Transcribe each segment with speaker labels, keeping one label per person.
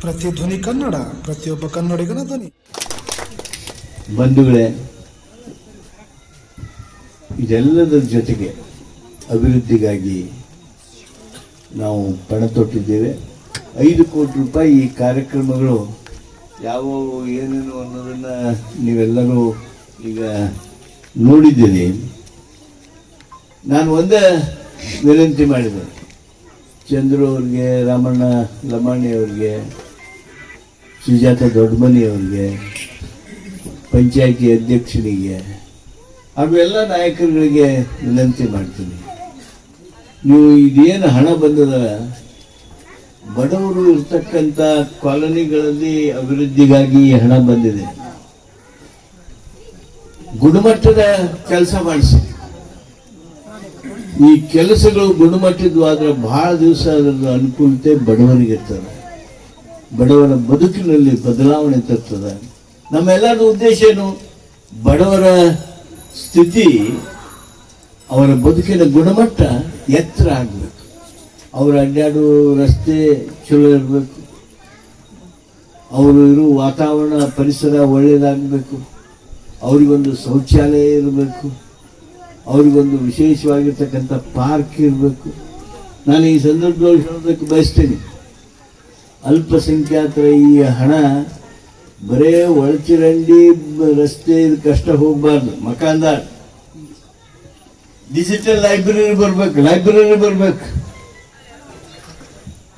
Speaker 1: ಪ್ರತಿಧ್ವನಿ ಕನ್ನಡ, ಪ್ರತಿಯೊಬ್ಬ ಕನ್ನಡಿಗನ ಧ್ವನಿ.
Speaker 2: ಬಂಧುಗಳೇ, ಇದೆಲ್ಲದರ ಜೊತೆಗೆ ಅಭಿವೃದ್ಧಿಗಾಗಿ ನಾವು ಪಣ ತೊಟ್ಟಿದ್ದೇವೆ. ಐದು ಕೋಟಿ ರೂಪಾಯಿ ಈ ಕಾರ್ಯಕ್ರಮಗಳು ಯಾವುವು ಏನೇನು ಅನ್ನೋದನ್ನು ನೀವೆಲ್ಲರೂ ಈಗ ನೋಡಿದ್ದೀರಿ. ನಾನು ಒಂದೇ ವಿನಂತಿ ಮಾಡಿದೆ. ಚಂದ್ರು ಅವ್ರಿಗೆ, ರಾಮಣ್ಣ ಲಮಾಣಿ ಅವ್ರಿಗೆ ಸುಜಾತ ದೊಡ್ಡಮನಿ ಪಂಚಾಯಿತಿ ಅಧ್ಯಕ್ಷರಿಗೆ ಹಾಗೂ ಎಲ್ಲ ನಾಯಕರುಗಳಿಗೆ ವಿನಂತಿ ಮಾಡ್ತೀನಿ. ನೀವು ಇದೇನು ಹಣ ಬಂದದ ಬಡವರು ಇರ್ತಕ್ಕಂಥ ಕಾಲೋನಿಗಳಲ್ಲಿ ಅಭಿವೃದ್ಧಿಗಾಗಿ ಹಣ ಬಂದಿದೆ. ಗುಣಮಟ್ಟದ ಕೆಲಸ ಮಾಡಿಸಿ. ಈ ಕೆಲಸಗಳು ಗುಣಮಟ್ಟದ್ದು ಆದ್ರೆ ಬಹಳ ದಿವಸ ಅದರ ಅನುಕೂಲತೆ ಬಡವರಿಗೆ ಇರ್ತದೆ. ಬಡವರ ಬದುಕಿನಲ್ಲಿ ಬದಲಾವಣೆ ತರ್ತದೆ. ನಮ್ಮೆಲ್ಲರ ಉದ್ದೇಶ ಏನು? ಬಡವರ ಸ್ಥಿತಿ, ಅವರ ಬದುಕಿನ ಗುಣಮಟ್ಟ ಎತ್ತರ ಆಗಬೇಕು. ಅವರು ಅಡ್ಡಾಡೋ ರಸ್ತೆ ಚಲೋ ಇರಬೇಕು. ಅವರು ಇರುವ ವಾತಾವರಣ, ಪರಿಸರ ಒಳ್ಳೆಯದಾಗಬೇಕು ಅವರಿಗೊಂದು ಶೌಚಾಲಯ ಇರಬೇಕು. ಅವರಿಗೊಂದು ವಿಶೇಷವಾಗಿರ್ತಕ್ಕಂಥ ಪಾರ್ಕ್ ಇರಬೇಕು. ನಾನು ಈ ಸಂದರ್ಭದಲ್ಲಿ ಹೇಳೋದಕ್ಕೆ ಬಯಸ್ತೇನೆ. ಅಲ್ಪಸಂಖ್ಯಾತರ ಈ ಹಣ ಬರೇ ಒಳಚರಂಡಿ ರಸ್ತೆ ಕಷ್ಟ ಹೋಗಬಾರ್ದು ಮಕಾನ್ದಾರ್ ಡಿಜಿಟಲ್ ಲೈಬ್ರರಿ ಬರ್ಬೇಕು ಲೈಬ್ರರಿ ಬರ್ಬೇಕು.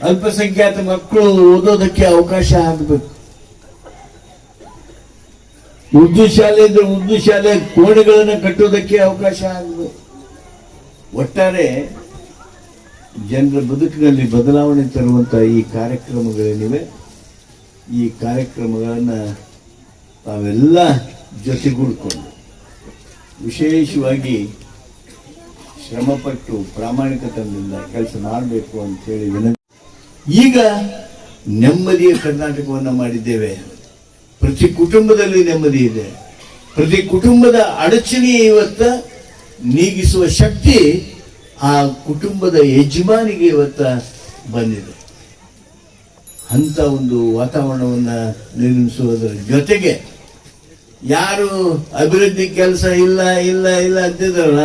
Speaker 2: ಅಲ್ಪಸಂಖ್ಯಾತ ಮಕ್ಕಳು ಓದೋದಕ್ಕೆ ಅವಕಾಶ ಆಗಬೇಕು. ಉರ್ದು ಶಾಲೆ ಇದ್ರೆ ಉರ್ದು ಶಾಲೆ ಕೋಣೆಗಳನ್ನು ಕಟ್ಟೋದಕ್ಕೆ ಅವಕಾಶ ಆಗಬೇಕು. ಒಟ್ಟಾರೆ ಜನರ ಬದುಕಿನಲ್ಲಿ ಬದಲಾವಣೆ ತರುವಂಥ ಈ ಕಾರ್ಯಕ್ರಮಗಳೇನಿವೆ. ಈ ಕಾರ್ಯಕ್ರಮಗಳನ್ನು ತಾವೆಲ್ಲ ಜೊತೆಗೂಡ್ಕೊಂಡು ವಿಶೇಷವಾಗಿ ಶ್ರಮಪಟ್ಟು ಪ್ರಾಮಾಣಿಕತನದಿಂದ ಕೆಲಸ ಮಾಡಬೇಕು ಅಂತೇಳಿ ವಿನಂತಿ. ಈಗ ನೆಮ್ಮದಿಯ ಕರ್ನಾಟಕವನ್ನು ಮಾಡಿದ್ದೇವೆ. ಪ್ರತಿ ಕುಟುಂಬದಲ್ಲಿ ನೆಮ್ಮದಿ ಇದೆ. ಪ್ರತಿ ಕುಟುಂಬದ ಅಡಚಣೆ ಇವತ್ತ ನೀಗಿಸುವ ಶಕ್ತಿ ಆ ಕುಟುಂಬದ ಯಜಮಾನಿಗೆ ಇವತ್ತ ಬಂದಿದೆ. ಅಂತ ಒಂದು ವಾತಾವರಣವನ್ನು ನಿರ್ಮಿಸುವುದರ ಜೊತೆಗೆ ಯಾರು ಅಭಿವೃದ್ಧಿ ಕೆಲಸ ಇಲ್ಲ ಇಲ್ಲ ಇಲ್ಲ ಅಂತಿದ್ರಲ್ಲ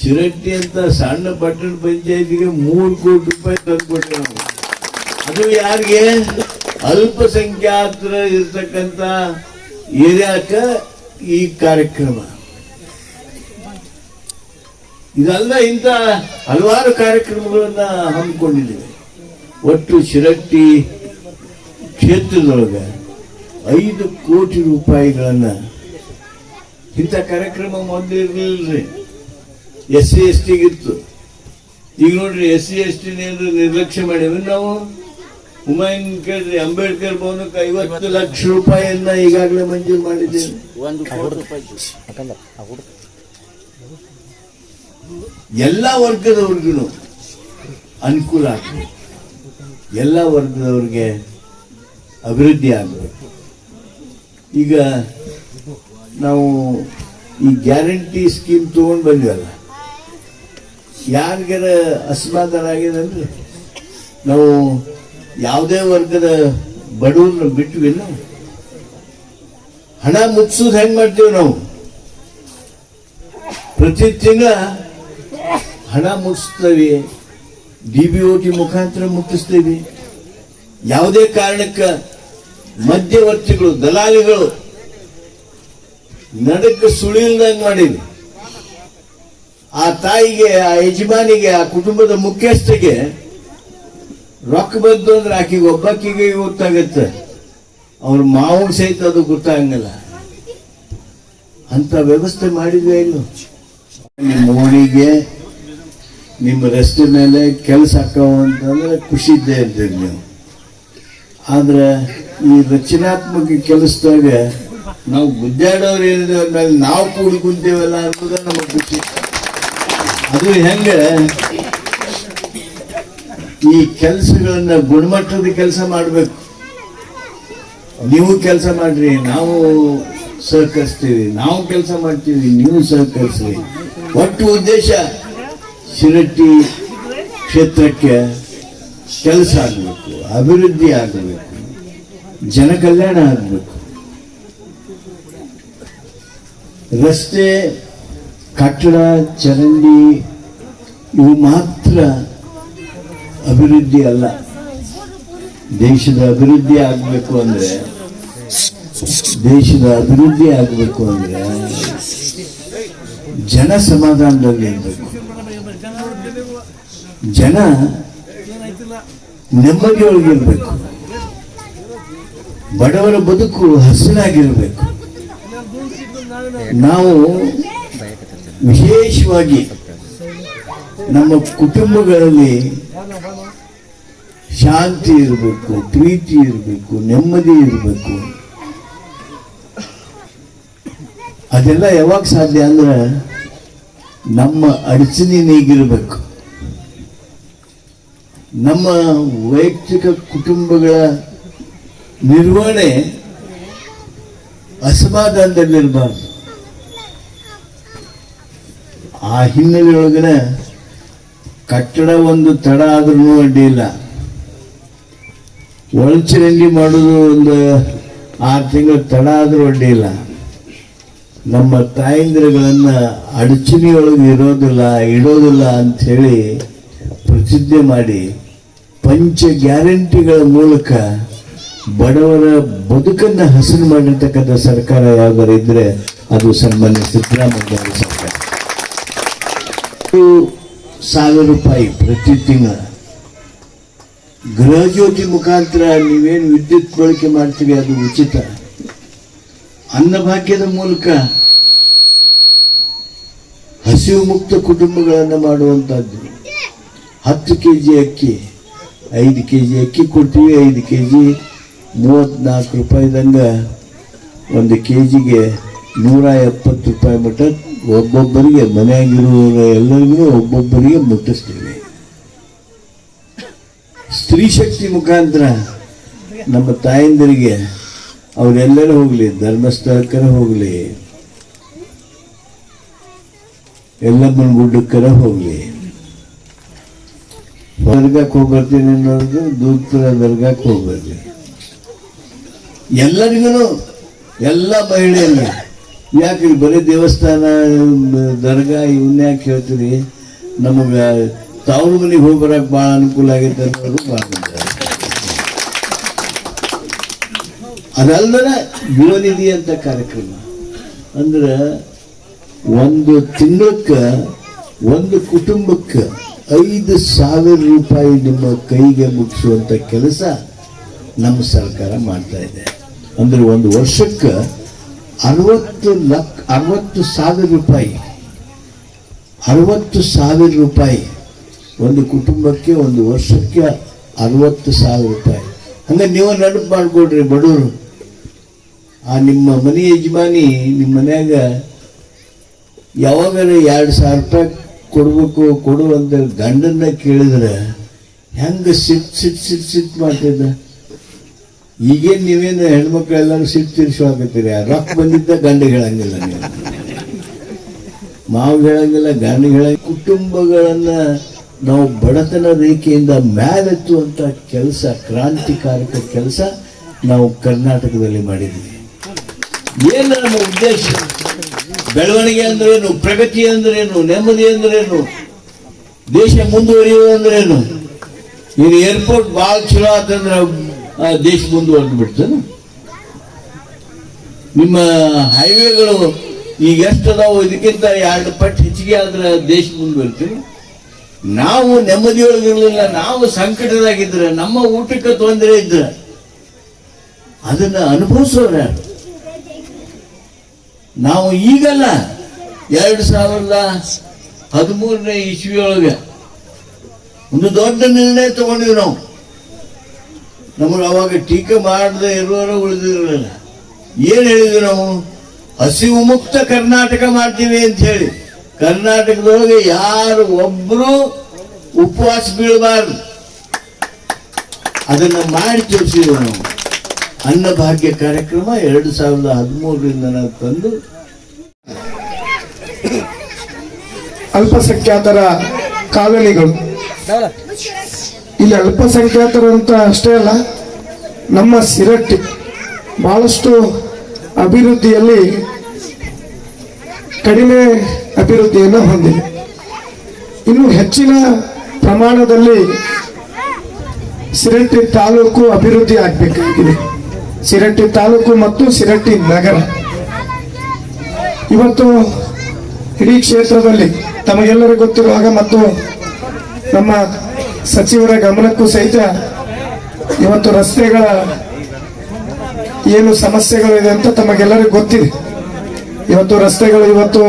Speaker 2: ಶಿರಟ್ಟಿ ಅಂತ ಸಣ್ಣ ಪಟ್ಟಣ ಪಂಚಾಯತಿಗೆ ಮೂರು ಕೋಟಿ ರೂಪಾಯಿ ತಂದ್ಕೊಟ್ವಿ ನಾವು ಅದು ಯಾರಿಗೆ? ಅಲ್ಪಸಂಖ್ಯಾತರ ಇರ್ತಕ್ಕಂಥ ಏರಿಯಾಕ ಈ ಕಾರ್ಯಕ್ರಮ. ಇದಲ್ಲ ಇಂಥ ಹಲವಾರು ಕಾರ್ಯಕ್ರಮಗಳನ್ನ ಹಮ್ಮಿಕೊಂಡಿದ್ದೇವೆ. ಒಟ್ಟು ಶಿರಟ್ಟಿ ಕ್ಷೇತ್ರದೊಳಗೆ ಐದು ಕೋಟಿ ರೂಪಾಯಿಗಳನ್ನು ಇಂಥ ಕಾರ್ಯಕ್ರಮ ಮೊದಲು ಇರಲಿಲ್ಲರಿ ಎಸ್ ಸಿ ಎಸ್ ಟಿಗಿತ್ತು ಈಗ ನೋಡ್ರಿ ಎಸ್ ಸಿ ಎಸ್ ಟಿ ನಿರ್ಲಕ್ಷ್ಯ ಮಾಡೇವಿ ನಾವು ಹುಮಾಯೂನ್ ಕೇಳ್ರಿ, ಅಂಬೇಡ್ಕರ್ ಭವನಕ್ಕೆ ಐವತ್ತು ಲಕ್ಷ ರೂಪಾಯಿಯನ್ನ ಈಗಾಗಲೇ ಮಂಜೂರು ಮಾಡಿದ್ದೇವೆ. ಎಲ್ಲ ವರ್ಗದವ್ರಿಗೂ ಅನುಕೂಲ ಆಗಬೇಕು. ಎಲ್ಲ ವರ್ಗದವ್ರಿಗೆ ಅಭಿವೃದ್ಧಿ ಆಗಬೇಕು. ಈಗ ನಾವು ಈ ಗ್ಯಾರಂಟಿ ಸ್ಕೀಮ್ ತೊಗೊಂಡು ಬಂದ್ವಲ್ಲ, ಯಾರಿಗಾರ ಅಸಮಾಧಾನ ಆಗಿದೆ ಅಂದ್ರೆ ನಾವು ಯಾವುದೇ ವರ್ಗದ ಬಡವ್ರನ್ನ ನಾವು ಹಣ ಮುಚ್ಚೋದು ಹೆಂಗ್ ಮಾಡ್ತೀವಿ ನಾವು? ಪ್ರತಿ ತಿಂಗಳ ಹಣ ಮುಟ್ಟಿಸ್ತೇವೆ ಡಿ ಬಿ ಓ ಟಿ ಮುಖಾಂತರ ಮುಟ್ಟಿಸ್ತೇವೆ. ಯಾವುದೇ ಕಾರಣಕ್ಕೆ ಮಧ್ಯವರ್ತಿಗಳು, ದಲಾಲಿಗಳು ನಡಕ್ಕೆ ಸುಳಿಲ್ದಂಗೆ ಮಾಡಿದ್ವಿ ಆ ತಾಯಿಗೆ, ಆ ಯಜಮಾನಿಗೆ, ಆ ಕುಟುಂಬದ ಮುಖ್ಯಸ್ಥಗೆ ರೊಕ್ಕ ಬಂತು ಅಂದ್ರೆ ಆಕೆಗೆ ಒಬ್ಬಕ್ಕಿಗೆ ಗೊತ್ತಾಗತ್ತೆ ಅವ್ರ ಮಾವು ಸಹಿತ ಅದು ಗೊತ್ತಾಗಂಗಿಲ್ಲ. ಅಂತ ವ್ಯವಸ್ಥೆ ಮಾಡಿದ್ವಿ ಇಲ್ಲ? ನಿಮ್ಮ ಓಣಿಗೆ ನಿಮ್ಮ ರೆಸ್ಟ್ ಮೇಲೆ ಕೆಲಸ ಅಂತಂದ್ರೆ ಖುಷಿ ಇದ್ದೇ ಇರ್ತೀರಿ ನೀವು. ಆದ್ರೆ ಈ ರಚನಾತ್ಮಕ ಕೆಲಸದಾಗ ನಾವು ಗುದ್ದಾಡೋರು ಏನಿದೆ ಮೇಲೆ ನಾವು ಕೂಡಿ ಕುಂತೇವಲ್ಲ ಅನ್ನೋದೇ ನಮಗೆ ಖುಷಿ. ಅದು ಹೆಂಗೆ? ಈ ಕೆಲಸಗಳನ್ನ ಗುಣಮಟ್ಟದ ಕೆಲಸ ಮಾಡಬೇಕು. ನೀವು ಕೆಲಸ ಮಾಡ್ರಿ, ನಾವು ಸಹಕರಿಸ್ತೀವಿ, ನಾವು ಕೆಲಸ ಮಾಡ್ತೀವಿ, ನೀವು ಸಹಕರಿಸ್ರಿ. ಒಟ್ಟು ಉದ್ದೇಶ ಶಿರಟ್ಟಿ ಕ್ಷೇತ್ರಕ್ಕೆ ಕೆಲಸ ಆಗಬೇಕು, ಅಭಿವೃದ್ಧಿ ಆಗಬೇಕು, ಜನ ಕಲ್ಯಾಣ ಆಗಬೇಕು. ರಸ್ತೆ, ಕಟ್ಟಡ, ಚರಂಡಿ, ಇವು ಮಾತ್ರ ಅಭಿವೃದ್ಧಿ ಅಲ್ಲ. ದೇಶದ ಅಭಿವೃದ್ಧಿ ಆಗಬೇಕು ಅಂದರೆ, ದೇಶದ ಅಭಿವೃದ್ಧಿ ಆಗಬೇಕು ಅಂದರೆ ಜನ ಸಮಾಧಾನದಲ್ಲಿ ಇರಬೇಕು. ಜನ ನೆಮ್ಮದಿಯೊಳಗಿರ್ಬೇಕು ಬಡವರ ಬದುಕು ಹಸಿರಾಗಿರ್ಬೇಕು. ನಾವು ವಿಶೇಷವಾಗಿ ನಮ್ಮ ಕುಟುಂಬಗಳಲ್ಲಿ ಶಾಂತಿ ಇರಬೇಕು, ಪ್ರೀತಿ ಇರಬೇಕು, ನೆಮ್ಮದಿ ಇರಬೇಕು. ಅದೆಲ್ಲ ಯಾವಾಗ ಸಾಧ್ಯ ಅಂದ್ರೆ ನಮ್ಮ ಅಡಚಣೆ ನೀಗಿರಬೇಕು. ನಮ್ಮ ವೈಯಕ್ತಿಕ ಕುಟುಂಬಗಳ ನಿರ್ವಹಣೆ ಅಸಮಾಧಾನದಲ್ಲಿರಬಾರ್ದು. ಆ ಹಿನ್ನೆಲೆಯೊಳಗನ ಕಟ್ಟಡ ಒಂದು ತಡ ಆದ್ರೂ ಅಡ್ಡಿಯಿಲ್ಲ. ಒಳಚರಂಡಿ ಮಾಡೋದು ಒಂದು ಆರು ತಿಂಗಳು ತಡ ಆದರೂ ಅಡ್ಡಿಯಿಲ್ಲ. ನಮ್ಮ ತಾಯಂದಿರುಗಳನ್ನು ಅಡಚಣೆಯೊಳಗೆ ಇರೋದಿಲ್ಲ, ಇಡೋದಿಲ್ಲ ಹೇಳಿ ಪ್ರತಿಜ್ಞೆ ಮಾಡಿ ಪಂಚ ಗ್ಯಾರಂಟಿಗಳ ಮೂಲಕ ಬಡವರ ಬದುಕನ್ನು ಹಸಿರು ಮಾಡಿರ್ತಕ್ಕಂಥ ಸರ್ಕಾರ ಯಾವ್ದಾರು ಇದ್ರೆ ಅದು ಸನ್ಮಾನ್ಯ ಸಿದ್ದರಾಮಯ್ಯ ಸರ್ಕಾರ. ಸಾವಿರ ರೂಪಾಯಿ ಪ್ರತಿ ತಿಂಗಳ. ಗೃಹಜ್ಯೋತಿ ಮುಖಾಂತರ ನೀವೇನು ವಿದ್ಯುತ್ ಬಳಕೆ ಮಾಡ್ತೀವಿ ಅದು ಉಚಿತ. ಅನ್ನಭಾಗ್ಯದ ಮೂಲಕ ಹಸಿವು ಮುಕ್ತ ಕುಟುಂಬಗಳನ್ನು ಮಾಡುವಂಥದ್ದು ಹತ್ತು ಕೆ ಜಿ ಅಕ್ಕಿ, ಐದು ಕೆ ಜಿ ಅಕ್ಕಿ ಕೊಡ್ತೀವಿ, ಐದು ಕೆ ಜಿ ಮೂವತ್ತ್ನಾಲ್ಕು ರೂಪಾಯಿದಂಗ ಒಂದು ಕೆ ಜಿಗೆ ನೂರ ಎಪ್ಪತ್ತು ರೂಪಾಯಿ ಮಟ್ಟ ಒಬ್ಬೊಬ್ಬರಿಗೆ ಮನೆಯಾಗಿರುವವರ ಎಲ್ಲರಿಗೂ ಒಬ್ಬೊಬ್ಬರಿಗೆ ಮುಟ್ಟಿಸ್ತೀವಿ. ಸ್ತ್ರೀ ಶಕ್ತಿ ಮುಖಾಂತರ ನಮ್ಮ ತಾಯಂದಿರಿಗೆ ಅವರೆಲ್ಲರೂ ಹೋಗಲಿ, ಧರ್ಮಸ್ಥಳಕ್ಕರ ಹೋಗಲಿ. ಎಲ್ಲಮ್ಮನ ಗುಡ್ಡಕ್ಕರ ಹೋಗಲಿ. ದರ್ಗಾಕ್ಕೆ ಹೋಗ್ಬರ್ತೀನಿ ಅನ್ನೋದು ದೂತ್ರ ದರ್ಗಾಕ್ಕೆ ಹೋಗಿ ಬರ್ಲಿ ಎಲ್ಲರಿಗೂ ಎಲ್ಲ ಮಹಿಳೆಯಲ್ಲಿ ಯಾಕೆ ಬರೀ ದೇವಸ್ಥಾನ, ದರ್ಗಾ ಇವನ್ನ ಯಾಕೆ ಹೇಳ್ತೀರಿ ನಮಗೆ ತಾವು ಮನೆಗೆ ಹೋಗಿ ಬರಕ್ಕೆ ಭಾಳ ಅನುಕೂಲ ಆಗೈತೆ ಅನ್ನೋರು ಭಾಳ ಮಂದಿ ಇದ್ದಾರೆ. ಅದಲ್ಲದೆ ಯುವನಿಧಿ ಅಂತ ಕಾರ್ಯಕ್ರಮ. ಅಂದ್ರೆ ಒಂದು ತಿಂಗಳಕ್ಕೆ, ಒಂದು ಕುಟುಂಬಕ್ಕೆ ಐದು ಸಾವಿರ ರೂಪಾಯಿ ನಿಮ್ಮ ಕೈಗೆ ಮುಗಿಸುವಂಥ ಕೆಲಸ ನಮ್ಮ ಸರ್ಕಾರ ಮಾಡ್ತಾ ಇದೆ. ಅಂದ್ರೆ ಒಂದು ವರ್ಷಕ್ಕೆ ಅರವತ್ತು ಲಕ್, ಅರವತ್ತು ಸಾವಿರ ರೂಪಾಯಿ, ಅರವತ್ತು ಸಾವಿರ ರೂಪಾಯಿ ಒಂದು ಕುಟುಂಬಕ್ಕೆ, ಒಂದು ವರ್ಷಕ್ಕೆ ಅರವತ್ತು ಸಾವಿರ ರೂಪಾಯಿ. ಹಂಗೆ ನೀವು ನೆನಪು ಮಾಡ್ಕೊಡ್ರಿ ಬಡವರು. ಆ ನಿಮ್ಮ ಮನೆ ಯಜಮಾನಿ ನಿಮ್ಮ ಮನ್ಯಾಗ ಯಾವಾಗಾರ ಎರಡು ಸಾವಿರ ರೂಪಾಯಿ ಕೊಡ್ಬೇಕು, ಕೊಡು ಅಂತ ಗಂಡನ್ನ ಕೇಳಿದ್ರೆ ಹೆಂಗೆ ಸಿಟ್ ಸಿಟ್ ಸಿಟ್ ಸಿಟ್ ಮಾಡ್ತಿದ್ದ? ಈಗೇನು ನೀವೇನು ಹೆಣ್ಮಕ್ಳು ಎಲ್ಲರೂ ಸಿಟ್ ತೀರಿಸುವಾಕತ್ತೀರಿ ರೊಕ್ಕ ಬಂದಿದ್ದ ಗಂಡ ಹೇಳಂಗಿಲ್ಲ ನೀವು. ಮಾವು ಹೇಳಂಗಿಲ್ಲ ಗಂಡ ಹೇಳ, ಕುಟುಂಬಗಳನ್ನ ನಾವು ಬಡತನ ರೇಖೆಯಿಂದ ಮೇಲೆತ್ತುವಂಥ ಕೆಲಸ, ಕ್ರಾಂತಿಕಾರಕ ಕೆಲಸ ನಾವು ಕರ್ನಾಟಕದಲ್ಲಿ ಮಾಡಿದ್ವಿ. ಏನು ನಮ್ಮ ಉದ್ದೇಶ? ಬೆಳವಣಿಗೆ ಅಂದ್ರೇನು? ಪ್ರಗತಿ ಅಂದ್ರೇನು? ನೆಮ್ಮದಿ ಅಂದ್ರೇನು? ದೇಶ ಮುಂದುವರಿಯುವ ಅಂದ್ರೇನು? ಈಗ ಏರ್ಪೋರ್ಟ್ ಭಾಳ ಚಲೋ ಆತಂದ್ರೆ ದೇಶ ಮುಂದುವರೆದು ಬಿಡ್ತಾನೆ ನಿಮ್ಮ ಹೈವೇಗಳು ಈಗ ಎಷ್ಟು ಅದಾವು ಇದಕ್ಕಿಂತ ಎರಡು ಪಟ್ಟು ಹೆಚ್ಚಿಗೆ ಆದ್ರೆ ದೇಶ ಮುಂದುವರಿತೀವಿ ನಾವು ನೆಮ್ಮದಿಯೊಳಗಿರಲಿಲ್ಲ, ನಾವು ಸಂಕಟದಾಗಿದ್ರೆ, ನಮ್ಮ ಊಟಕ್ಕೆ ತೊಂದರೆ ಇದ್ರೆ, ಅದನ್ನ ಅನುಭವಿಸೋರು ಯಾರು? ನಾವು ಈಗಲ್ಲ. ಎರಡು ಸಾವಿರದ ಹದಿಮೂರನೇ ಇಸ್ವಿಯೊಳಗೆ ಒಂದು ದೊಡ್ಡ ನಿರ್ಣಯ ತಗೊಂಡಿವಿ ನಾವು. ನಮಗೆ ಅವಾಗ ಟೀಕೆ ಮಾಡದೆ ಇರುವವರು ಉಳಿದಿರಲಿಲ್ಲ. ಏನು ಹೇಳಿದ್ವಿ ನಾವು? ಹಸಿವು ಮುಕ್ತ ಕರ್ನಾಟಕ ಮಾಡ್ತೀವಿ ಅಂತ ಹೇಳಿ. ಕರ್ನಾಟಕದೊಳಗೆ ಯಾರು ಒಬ್ಬರು ಉಪವಾಸ ಬೀಳಬಾರ್ದು. ಅದನ್ನು ಮಾಡಿ ತೋರಿಸಿದ್ವಿ ನಾವು. ಅನ್ನಭಾಗ್ಯ ಕಾರ್ಯಕ್ರಮ ಎರಡು ಸಾವಿರದ ಹದಿಮೂರರಿಂದ ನಾವು ತಂದು
Speaker 1: ಅಲ್ಪಸಂಖ್ಯಾತರ ಕಾಲನಿಗಳು ಇಲ್ಲಿ ಅಲ್ಪಸಂಖ್ಯಾತರು ಅಂತ ಅಷ್ಟೇ ಅಲ್ಲ,
Speaker 3: ನಮ್ಮ ಸಿರಟ್ಟಿ ಬಹಳಷ್ಟು ಅಭಿವೃದ್ಧಿಯಲ್ಲಿ ಕಡಿಮೆ ಅಭಿವೃದ್ಧಿಯನ್ನು ಹೊಂದಿದೆ. ಇನ್ನು ಹೆಚ್ಚಿನ ಪ್ರಮಾಣದಲ್ಲಿ ಸಿರಟ್ಟಿ ತಾಲೂಕು ಅಭಿವೃದ್ಧಿ ಆಗಬೇಕಾಗಿದೆ. ಸಿರಟ್ಟಿ ತಾಲೂಕು ಮತ್ತು ಸಿರಟ್ಟಿ ನಗರ. ಇವತ್ತು ಇಡೀ ಕ್ಷೇತ್ರದಲ್ಲಿ ತಮಗೆಲ್ಲರೂ ಗೊತ್ತಿರುವಾಗ ಮತ್ತು ನಮ್ಮ ಸಚಿವರ ಗಮನಕ್ಕೂ ಸಹಿತ ಇವತ್ತು ರಸ್ತೆಗಳ ಏನು ಸಮಸ್ಯೆಗಳಿದೆ ಅಂತ ತಮಗೆಲ್ಲರಿಗೂ ಗೊತ್ತಿದೆ. ಇವತ್ತು ರಸ್ತೆಗಳು ಇವತ್ತು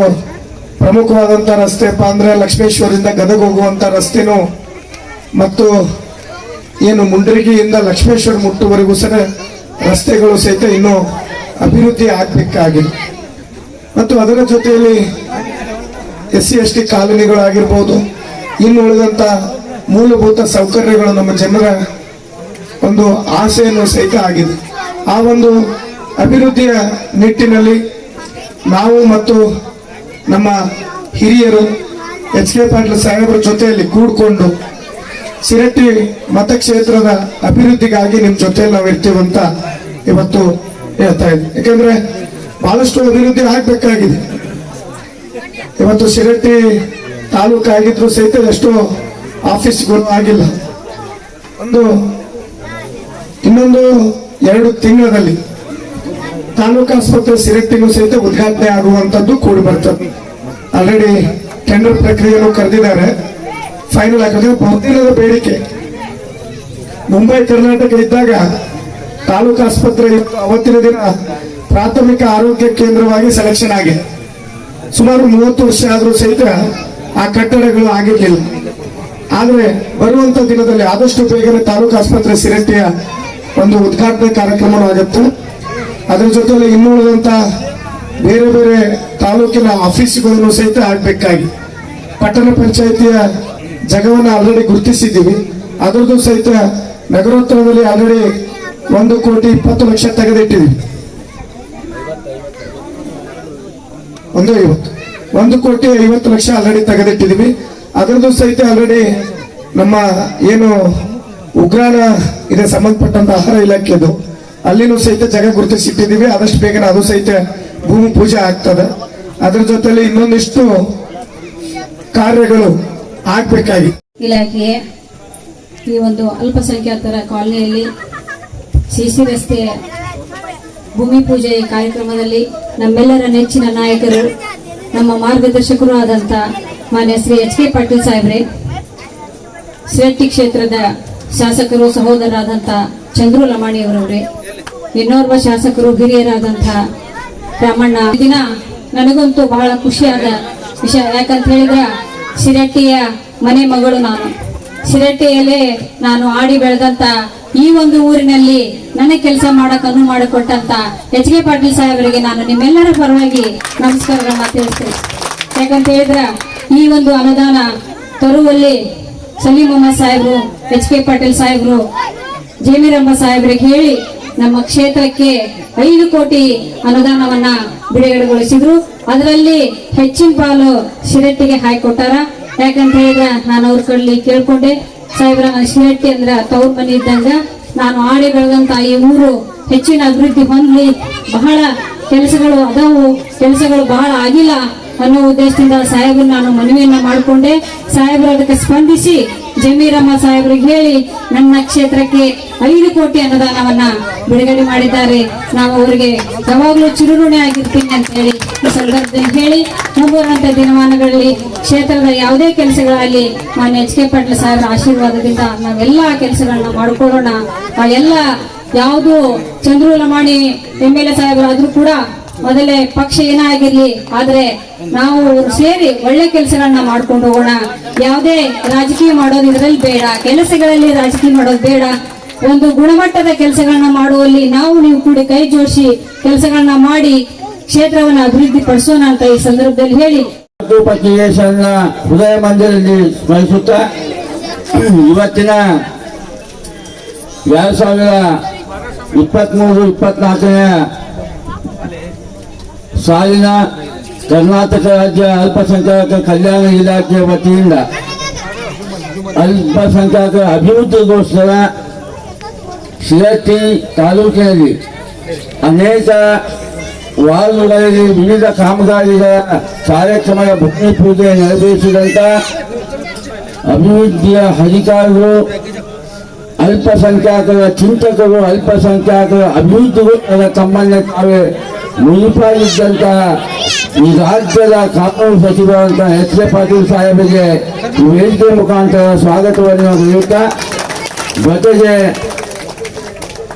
Speaker 3: ಪ್ರಮುಖವಾದಂಥ ರಸ್ತೆಯಪ್ಪ ಅಂದರೆ ಲಕ್ಷ್ಮೇಶ್ವರದಿಂದ ಗದಗ ಹೋಗುವಂಥ ರಸ್ತೆನೂ ಮತ್ತು ಏನು ಮುಂಡ್ರಿಗಿಯಿಂದ ಲಕ್ಷ್ಮೇಶ್ವರ ಮುಟ್ಟುವರೆಗೂ ಸಹ ರಸ್ತೆಗಳು ಸಹಿತ ಇನ್ನೂ ಅಭಿವೃದ್ಧಿ ಆಗಬೇಕಾಗಿದೆ. ಮತ್ತು ಅದರ ಜೊತೆಯಲ್ಲಿ ಎಸ್ ಸಿ, ಎಸ್ ಟಿ ಕಾಲೋನಿಗಳಾಗಿರ್ಬೋದು ಇನ್ನು ಉಳಿದಂಥ ಮೂಲಭೂತ ಸೌಕರ್ಯಗಳು ನಮ್ಮ ಜನರ ಒಂದು ಆಸೆಯನ್ನು ಸಹಿತ ಆಗಿದೆ. ಆ ಒಂದು ಅಭಿವೃದ್ಧಿಯ ನಿಟ್ಟಿನಲ್ಲಿ ನಾವು ಮತ್ತು ನಮ್ಮ ಹಿರಿಯರು ಎಚ್ ಕೆ ಪಾಟೀಲ್ ಸಾಹೇಬರ ಜೊತೆಯಲ್ಲಿ ಕೂಡಿಕೊಂಡು ಸಿರಟ್ಟಿ ಮತಕ್ಷೇತ್ರದ ಅಭಿವೃದ್ಧಿಗಾಗಿ ನಿಮ್ಮ ಜೊತೆಯಲ್ಲಿ ನಾವು ಇರ್ತೀವಂತ ಇವತ್ತು ಹೇಳ್ತಾ ಇದ್ವಿ ಯಾಕೆಂದ್ರೆ ಬಹಳಷ್ಟು ಅಭಿವೃದ್ಧಿ ಆಗ್ಬೇಕಾಗಿದೆ. ಇವತ್ತು ಸಿರಟ್ಟಿ ತಾಲೂಕು ಆಗಿದ್ರು ಸಹಿತ ಎಷ್ಟೋ ಆಫೀಸ್ಗಳು ಆಗಿಲ್ಲ. ಒಂದು ಇನ್ನೊಂದು ಎರಡು ತಿಂಗಳಲ್ಲಿ ತಾಲೂಕು ಆಸ್ಪತ್ರೆ ಸಿರಟ್ಟಿಗೂ ಸಹಿತ ಉದ್ಘಾಟನೆ ಆಗುವಂತದ್ದು ಕೂಡಿ ಬರ್ತದೆ. ಆಲ್ರೆಡಿ ಟೆಂಡರ್ ಪ್ರಕ್ರಿಯೆಯನ್ನು ಕರೆದಿದ್ದಾರೆ. ಫೈನಲ್ ಆಗಿದ್ರೆ ಬರ್ದಿರೋದು ಬೇಡಿಕೆ. ಮುಂಬೈ, ಕರ್ನಾಟಕ ಇದ್ದಾಗ ತಾಲೂಕು ಆಸ್ಪತ್ರೆ ಅವತ್ತಿನ ದಿನ ಪ್ರಾಥಮಿಕ ಆರೋಗ್ಯ ಕೇಂದ್ರವಾಗಿ ಸೆಲೆಕ್ಷನ್ ಆಗಿದೆ ಸುಮಾರು ಮೂವತ್ತು ವರ್ಷ ಆದರೂ ಸಹಿತ ಆ ಕಟ್ಟಡಗಳು ಆಗಿರಲಿಲ್ಲ. ಆದರೆ ಬರುವಂತ ದಿನದಲ್ಲಿ ಆದಷ್ಟು ಬೇಗನೆ ತಾಲೂಕು ಆಸ್ಪತ್ರೆ ಸಿರಟ್ಟಿಯ ಒಂದು ಉದ್ಘಾಟನೆ ಕಾರ್ಯಕ್ರಮ ಆಗುತ್ತೆ. ಅದರ ಜೊತೆಲಿ ಇನ್ನೂ ಉಳಿದಂತ ಬೇರೆ ಬೇರೆ ತಾಲೂಕಿನ ಆಫೀಸ್ಗಳನ್ನು ಸಹಿತ ಆಗ್ಬೇಕಾಗಿ. ಪಟ್ಟಣ ಪಂಚಾಯಿತಿಯ ಜಗವನ್ನು ಆಲ್ರೆಡಿ ಗುರುತಿಸಿದ್ದೀವಿ. ಅದರದ್ದು ಸಹಿತ ನಗರೋತ್ತರದಲ್ಲಿ ಆಲ್ರೆಡಿ ಒಂದು ಕೋಟಿ ಇಪ್ಪತ್ತು ಲಕ್ಷ ತೆಗೆದಿಟ್ಟಿದ್ದೀವಿ. ಒಂದು ಐವತ್ತು. ಒಂದು ಕೋಟಿ ಐವತ್ತು ಲಕ್ಷ ಆಲ್ರೆಡಿ ತೆಗೆದಿಟ್ಟಿದ್ದೀವಿ. ಅದರದ್ದು ಸಹಿತ ಆಲ್ರೆಡಿ ನಮ್ಮ ಏನು ಉಗ್ರಾಣ ಇದೆ ಸಂಬಂಧಪಟ್ಟಂತ ಆಹಾರ ಇಲಾಖೆದು ಅಲ್ಲಿನೂ ಸಹಿತ ಜಾಗ ಗುರುತಿಸಿಟ್ಟಿದ್ದೀವಿ. ಆದಷ್ಟು ಬೇಗನೆ ಅದು ಸಹಿತ ಭೂಮಿ ಪೂಜೆ ಆಗ್ತದೆ. ಅದರ ಜೊತೆಲಿ ಇನ್ನೊಂದಿಷ್ಟು ಕಾರ್ಯಗಳು ಆಗ್ಬೇಕಾಗಿ.
Speaker 4: ಇಲಾಖೆ ಈ ಒಂದು ಅಲ್ಪಸಂಖ್ಯಾತರ ಕಾಲನಿಯಲ್ಲಿ ಸಿಸಿ ರಸ್ತೆ ಭೂಮಿ ಪೂಜೆ ಕಾರ್ಯಕ್ರಮದಲ್ಲಿ ನಮ್ಮೆಲ್ಲರ ನೆಚ್ಚಿನ ನಾಯಕರು, ನಮ್ಮ ಮಾರ್ಗದರ್ಶಕರು ಆದಂಥ ಮಾನ್ಯ ಶ್ರೀ ಎಚ್ ಕೆ ಪಾಟೀಲ್ ಸಾಹೇಬ್ರೆ ಶ್ರೇಟ್ಟಿ ಕ್ಷೇತ್ರದ ಶಾಸಕರು, ಸಹೋದರರಾದಂಥ ಚಂದ್ರು ಲಮಾಣಿಯವರವ್ರೆ ಇನ್ನೋರ್ವ ಶಾಸಕರು, ಹಿರಿಯರಾದಂಥ ರಾಮಣ್ಣ. ದಿನ ನನಗಂತೂ ಬಹಳ ಖುಷಿಯಾದ ವಿಷಯ. ಯಾಕಂತ ಹೇಳಿದ್ರೆ ಶಿರಟ್ಟಿಯ ಮನೆ ಮಗಳು ನಾನು. ಶಿರಟ್ಟಿಯಲ್ಲೇ ನಾನು ಆಡಿ ಬೆಳೆದಂತ ಈ ಒಂದು ಊರಿನಲ್ಲಿ ನನಗೆ ಕೆಲಸ ಮಾಡಕ್ ಅನು ಮಾಡಿಕೊಟ್ಟಂತ ಎಚ್ ಕೆ ಪಾಟೀಲ್ ಸಾಹೇಬರಿಗೆ ನಾನು ನಿಮ್ಮೆಲ್ಲರ ಪರವಾಗಿ ನಮಸ್ಕಾರಗಳನ್ನ ತಿಳಿಸ್ತೇನೆ. ಯಾಕಂತ ಹೇಳಿದ್ರ, ಈ ಒಂದು ಅನುದಾನ ತರುವಲ್ಲಿ ಸಲೀಂ ಮೊಹಮ್ಮದ್ ಸಾಹೇಬ್ರು, ಎಚ್ ಕೆ ಪಾಟೀಲ್ ಸಾಹೇಬ್ರು ಜಮೀರಮ್ಮ ಸಾಹೇಬ್ರಿಗೆ ಹೇಳಿ ನಮ್ಮ ಕ್ಷೇತ್ರಕ್ಕೆ ಐದು ಕೋಟಿ ಅನುದಾನವನ್ನ ಬಿಡುಗಡೆಗೊಳಿಸಿದ್ರು. ಅದರಲ್ಲಿ ಹೆಚ್ಚಿನ ಪಾಲು ಶಿರಟ್ಟಿಗೆ ಹಾಕಿಕೊಟ್ಟಾರ ಯಾಕಂತ ಹೇಳಿದ್ರೆ ನಾನು ಅವ್ರ ಕಡ್ಲಿ ಕೇಳ್ಕೊಂಡೆ. ಸಾಹೇಬ್ರ ಶಿರಟ್ಟಿ ಅಂದ್ರ ತವ್ರ ಮನೆ ಇದ್ದಂಗ ನಾನು ಆಡಿ ಬೆಳೆದಂತ ಈ ಊರು ಹೆಚ್ಚಿನ ಅಭಿವೃದ್ಧಿ ಹೊಂದಲಿ. ಬಹಳ ಕೆಲಸಗಳು ಅದಾವು. ಕೆಲಸಗಳು ಬಹಳ ಆಗಿಲ್ಲ ಅನ್ನೋ ಉದ್ದೇಶದಿಂದ ಸಾಹೇಬ್ರು ನಾನು ಮನವಿಯನ್ನ ಮಾಡಿಕೊಂಡೆ. ಸಾಹೇಬ್ರು ಅದಕ್ಕೆ ಸ್ಪಂದಿಸಿ ಜಮೀರಮ್ಮ ಸಾಹೇಬ್ರಿಗೆ ಹೇಳಿ ನನ್ನ ಕ್ಷೇತ್ರಕ್ಕೆ ಐದು ಕೋಟಿ ಅನುದಾನವನ್ನ ಬಿಡುಗಡೆ ಮಾಡಿದ್ದಾರೆ. ನಾವು ಅವರಿಗೆ ಯಾವಾಗಲೂ ಚಿರುಋಣಿ ಆಗಿರ್ತೀನಿ ಅಂತ ಹೇಳಿ ಈ ಸಂದರ್ಭದಲ್ಲಿ ಹೇಳಿ ಮುಂಬರುವಂತ ದಿನಮಾನಗಳಲ್ಲಿ ಕ್ಷೇತ್ರದ ಯಾವುದೇ ಕೆಲಸಗಳಲ್ಲಿ ಮಾನ್ಯ ಎಚ್ ಕೆ ಪಾಟೀಲ್ ಸಾಹೇಬರ ಆಶೀರ್ವಾದದಿಂದ ನಾವೆಲ್ಲ ಕೆಲಸಗಳನ್ನ ಆ ಎಲ್ಲ ಯಾವುದು Chandru Lamani M L A ಸಾಹೇಬರಾದ್ರೂ ಕೂಡ ಮೊದಲೇ ಪಕ್ಷ ಏನಾಗಿರ್ಲಿ ಆದ್ರೆ ನಾವು ಸೇರಿ ಒಳ್ಳೆ ಕೆಲಸಗಳನ್ನ ಮಾಡ್ಕೊಂಡು ಹೋಗೋಣ. ಯಾವುದೇ ರಾಜಕೀಯ ಮಾಡೋದು ಇದರಲ್ಲಿ ಬೇಡ. ಕೆಲಸಗಳಲ್ಲಿ ರಾಜಕೀಯ ಮಾಡೋದು ಬೇಡ. ಒಂದು ಗುಣಮಟ್ಟದ ಕೆಲಸಗಳನ್ನ ಮಾಡುವಲ್ಲಿ ನಾವು ನೀವು ಕೂಡಿ ಕೈ ಜೋಡಿಸಿ ಕೆಲಸಗಳನ್ನ ಮಾಡಿ ಕ್ಷೇತ್ರವನ್ನ ಅಭಿವೃದ್ಧಿ ಪಡಿಸೋಣ ಅಂತ ಈ ಸಂದರ್ಭದಲ್ಲಿ ಹೇಳಿ.
Speaker 2: ಉದಯ ಹೃದಯ ಮಂದಿರದಲ್ಲಿ ಸ್ಮರಿಸುತ್ತಾ ಇವತ್ತಿನ ಎರಡು ಸಾವಿರದ ಇಪ್ಪತ್ತ್ಮೂರು ಇಪ್ಪತ್ನಾಲ್ಕನೇ ಸಾಲಿನ ಕರ್ನಾಟಕ ರಾಜ್ಯ ಅಲ್ಪಸಂಖ್ಯಾತ ಕಲ್ಯಾಣ ಇಲಾಖೆಯ ವತಿಯಿಂದ ಅಲ್ಪಸಂಖ್ಯಾತರ ಅಭಿವೃದ್ಧಿಗೋಸ್ಕರ
Speaker 5: ಶಿರಟ್ಟಿ ತಾಲೂಕಿನಲ್ಲಿ ಅನೇಕ ವಾರ್ಡ್ಗಳಲ್ಲಿ ವಿವಿಧ ಕಾಮಗಾರಿಗಳ ಕಾರ್ಯಕ್ರಮದ ಭೂಮಿ ಪೂಜೆ ನೆರವೇರಿಸಿದಂತ ಅಭಿವೃದ್ಧಿಯ ಅಧಿಕಾರಿಗಳು, ಅಲ್ಪಸಂಖ್ಯಾತರ, ಚಿಂತಕರು, ಅಲ್ಪಸಂಖ್ಯಾತರ ಅಭಿವೃದ್ಧಿಗೋಸ್ಕರ ತಮ್ಮನ್ನೇ ತಾವೇ ಮುಡಿಪಾಗಿದ್ದಂತಹ ಈ ರಾಜ್ಯದ ಕಾನೂನು ಸಚಿವರಂತ ಎಚ್ ಎ ಪಾಟೀಲ್ ಸಾಹೇಬರಿಗೆ ಈ ವೇದಿಕೆ ಮುಖಾಂತರ ಸ್ವಾಗತವನ್ನು ನೀಡುತ್ತಾ ಜೊತೆಗೆ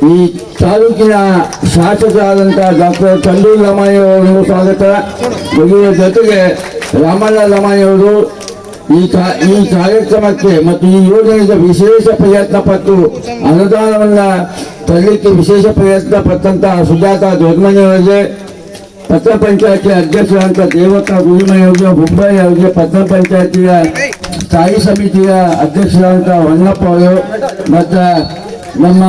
Speaker 5: ಈ ತಾಲೂಕಿನ ಶಾಸಕರಾದಂಥ ಡಾಕ್ಟರ್ ಚಂದೂರ್ ಲಮಾಯಿ ಅವರು ಸ್ವಾಗತ. ಜೊತೆಗೆ ರಾಮಣ್ಣ ಲಮಾಯಿ ಅವರು ಈ ಈ ಕಾರ್ಯಕ್ರಮಕ್ಕೆ ಮತ್ತು ಈ ಯೋಜನೆಗೆ ವಿಶೇಷ ಪ್ರಯತ್ನ ಪಟ್ಟು ಅನುದಾನವನ್ನ ತರಲಿಕ್ಕೆ ವಿಶೇಷ ಪ್ರಯತ್ನ ಪಟ್ಟಂತಹ ಸುಜಾತ ದೊಡ್ಮನೆಯವರಿಗೆ ಪತ್ರ ಪಟ್ಟಣ ಪಂಚಾಯತಿ ಅಧ್ಯಕ್ಷರಾದಂಥ ದೇವಕ್ಕ ಗುರುಮಯ್ಯ ಅವರಿಗೆ ಮುಂಬೈ ಅವರಿಗೆ, ಪಟ್ಟಣ ಪಂಚಾಯತಿಯ ಸ್ಥಾಯಿ ಸಮಿತಿಯ ಅಧ್ಯಕ್ಷರಾದಂಥ ಹೊನ್ನಪ್ಪ ಅವರು, ಮತ್ತು ನಮ್ಮ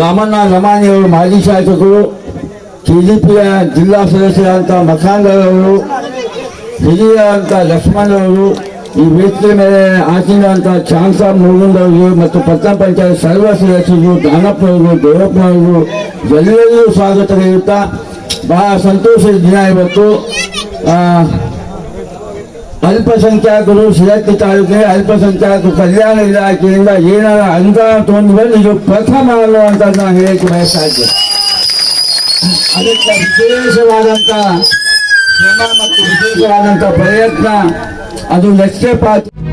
Speaker 5: ರಾಮಣ್ಣ ಲಮಾನಿ ಅವರು, ಮಾಜಿ ಶಾಸಕರು ಕೆಜಿಪಿಯ ಜಿಲ್ಲಾ ಸದಸ್ಯರಾದಂಥ ಮಖಾಂದರ್ ಅವರು ಹಿರಿಯರಾದಂಥ ಲಕ್ಷ್ಮಣ್ ಅವರು ಈ ವೇದಿಕೆ ಮೇಲೆ ಆಸೀನಂತ ಚಾನ್ಸ ಮುರುಗುಂದ್ ಅವರು ಮತ್ತು ಪಟ್ಟಣ ಪಂಚಾಯತ್ ಸರ್ವ ಸದಸ್ಯರು ದಾನಪ್ಪ ಅವರು, ದೇವಪ್ಪ ಅವರು, ಎಲ್ಲರಿಗೂ ಸ್ವಾಗತ ನೀಡುತ್ತಾ ಬಹಳ ಸಂತೋಷದ ದಿನ ಇವತ್ತು. ಅಲ್ಪಸಂಖ್ಯಾತರು ಶಿರಟ್ಟಿ ತಾಲೂಕಿಗೆ ಅಲ್ಪಸಂಖ್ಯಾತ ಕಲ್ಯಾಣ ಇಲಾಖೆಯಿಂದ ಏನಾರ ಅನುದಾನ ತಗೊಂಡು ಬಂದು ಇದು ಪ್ರಥಮ ಅಂತ ನಾನು ಹೇಳಕ್ಕೆ ಬಯಸ್ತಾ ಇದ್ದೇನೆ. ಅದಕ್ಕೆ ವಿಶೇಷವಾದಂತ ಶ್ರಮ ಮತ್ತು ವಿಶೇಷವಾದಂತಹ ಪ್ರಯತ್ನ. ಅದು ಲಕ್ಷ್ಯ ಪಾತ್ರ